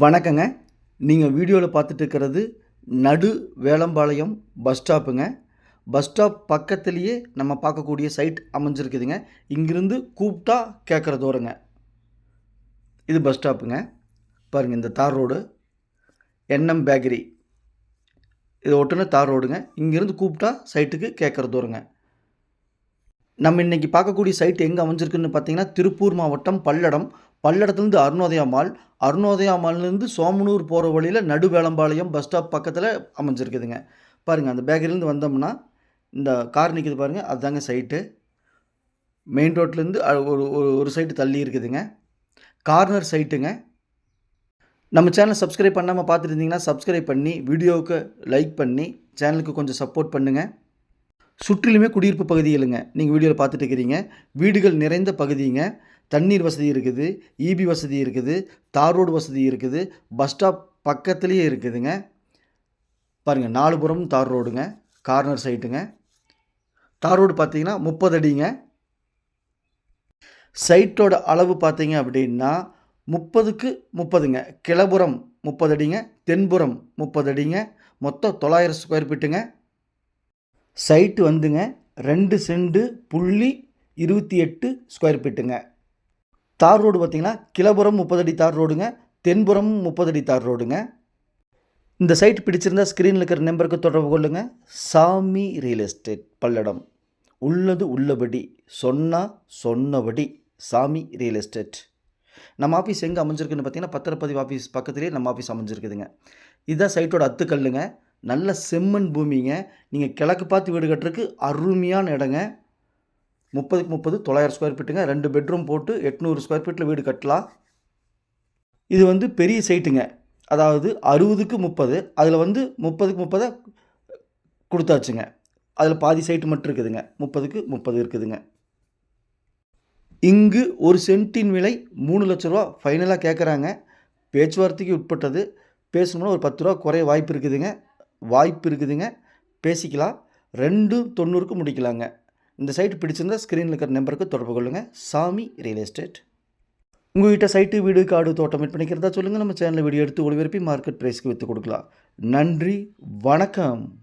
வணக்கங்க. நீங்கள் வீடியோவில் பார்த்துட்டு இருக்கிறது நடு வேலம்பாளையம் பஸ் ஸ்டாப்புங்க. பஸ் ஸ்டாப் பக்கத்துலேயே நம்ம பார்க்கக்கூடிய சைட் அமைஞ்சிருக்குதுங்க. இங்கிருந்து கூப்பிட்டா கேட்குற தூரங்க. இது பஸ் ஸ்டாப்புங்க. பாருங்கள் இந்த தார் ரோடு. Nm bakery. இது ஒட்டுன தார் ரோடுங்க. இங்கேருந்து கூப்பிட்டா சைட்டுக்கு கேட்குற தூரங்க. நம்ம இன்னைக்கு பார்க்கக்கூடிய சைட் எங்கே அமைஞ்சிருக்குன்னு பார்த்தீங்கன்னா திருப்பூர் மாவட்டம் பல்லடம். பல்லடத்துலேருந்து அருணோதயா மால் அருணோதயா மால்லேருந்து சோமனூர் போகிற வழியில் நடுவேளம்பாளையம் பஸ் ஸ்டாப் பக்கத்தில் அமைஞ்சிருக்குதுங்க. பாருங்கள் அந்த பேக்கரிலேருந்து வந்தோம்னா இந்த கார் நிற்கிது பாருங்கள் அதுதாங்க சைட்டு மெயின் ரோட்லேருந்து ஒரு ஒரு ஒரு சைட்டு தள்ளி இருக்குதுங்க. கார்னர் சைட்டுங்க நம்ம சேனலை சப்ஸ்கிரைப் பண்ணாமல் பார்த்துருந்தீங்கன்னா சப்ஸ்கிரைப் பண்ணி வீடியோவுக்கு லைக் பண்ணி சேனலுக்கு கொஞ்சம் சப்போர்ட் பண்ணுங்கள் சுற்றிலுமே குடியிருப்பு பகுதிகளுங்க நீங்கள் வீடியோவில் பார்த்துட்டு இருக்கிறீங்க. வீடுகள் நிறைந்த பகுதிங்க. தண்ணீர் வசதி இருக்குது. இபி வசதி இருக்குது. தார் ரோடு வசதி இருக்குது. பஸ் ஸ்டாப் பக்கத்துலேயே இருக்குதுங்க. பாருங்கள் நாலு புறமும் தார் ரோடுங்க. கார்னர் சைட்டுங்க. தார் ரோடு பார்த்தீங்கன்னா முப்பது அடிங்க. சைட்டோட அளவு பார்த்தீங்க அப்படின்னா முப்பதுக்கு முப்பதுங்க. கிளபுறம் முப்பது அடிங்க. தென்புறம் முப்பது அடிங்க. மொத்தம் தொள்ளாயிரம் ஸ்கொயர் ஃபீட்டுங்க சைட்டு வந்துங்க. ரெண்டு செண்டு புள்ளி இருபத்தி எட்டு ஸ்கொயர் ஃபீட்டுங்க. தார் ரோடு பார்த்திங்கன்னா கிளபுரம் முப்பது அடி தார் ரோடுங்க. தென்புறம் முப்பது அடி தார் ரோடுங்க. இந்த சைட் பிடிச்சிருந்தா ஸ்க்ரீனில் இருக்கிற நம்பருக்கு தொடர்பு கொள்ளுங்க. சாமி ரியல் எஸ்டேட் பல்லடம். உள்ளது உள்ளபடி சொன்னால் சொன்னபடி சாமி ரியல் எஸ்டேட் நம்ம ஆஃபீஸ் எங்கே அமைஞ்சிருக்குன்னு பார்த்தீங்கன்னா பத்திரப்பதிவு ஆஃபீஸ் பக்கத்துலேயே நம்ம ஆஃபீஸ் அமைஞ்சிருக்குதுங்க. இதுதான் சைட்டோட அத்துக்கல்லுங்க. நல்ல செம்மண் பூமிங்க. நீங்கள் கிழக்கு பார்த்து வீடு கட்டுறதுக்கு அருமையான இடங்க. முப்பதுக்கு முப்பது தொள்ளாயிரம் ஸ்கொயர் ஃபீட்டுங்க ரெண்டு பெட்ரூம் போட்டு எட்நூறு ஸ்கொயர் ஃபீட்டில் வீடு கட்டலாம். இது வந்து பெரிய சைட்டுங்க அதாவது அறுபதுக்கு முப்பது அதில் வந்து முப்பதுக்கு முப்பதை கொடுத்தாச்சுங்க. அதில் பாதி சைட்டு மட்டும் இருக்குதுங்க. முப்பதுக்கு முப்பது இருக்குதுங்க. இங்கு ஒரு சென்ட்டின் விலை மூணு லட்ச ரூபா. ஃபைனலாக கேட்குறாங்க பேச்சுவார்த்தைக்கு உட்பட்டது. பேசணும்னா ஒரு பத்து ரூபா குறைய வாய்ப்பு இருக்குதுங்க. வாய்ப்பு இருக்குதுங்க. பேசிக்கலாம். ரெண்டும் தொண்ணூறுக்கு முடிக்கலாங்க. இந்த சைட் பிடிச்சிருந்தா ஸ்க்ரீனில் இருக்கிற நம்பருக்கு தொடர்பு கொள்ளுங்கள் சாமி ரியல் எஸ்டேட். உங்கள் வீட்டை சைட்டு வீடு காடு தோட்டம் பண்ணிக்கிறதா சொல்லுங்கள் நம்ம சேனலில் வீடியோ எடுத்து ஒளிபரப்பி மார்க்கெட் ப்ரைஸ்க்கு விற்று கொடுக்கலாம். நன்றி. வணக்கம்.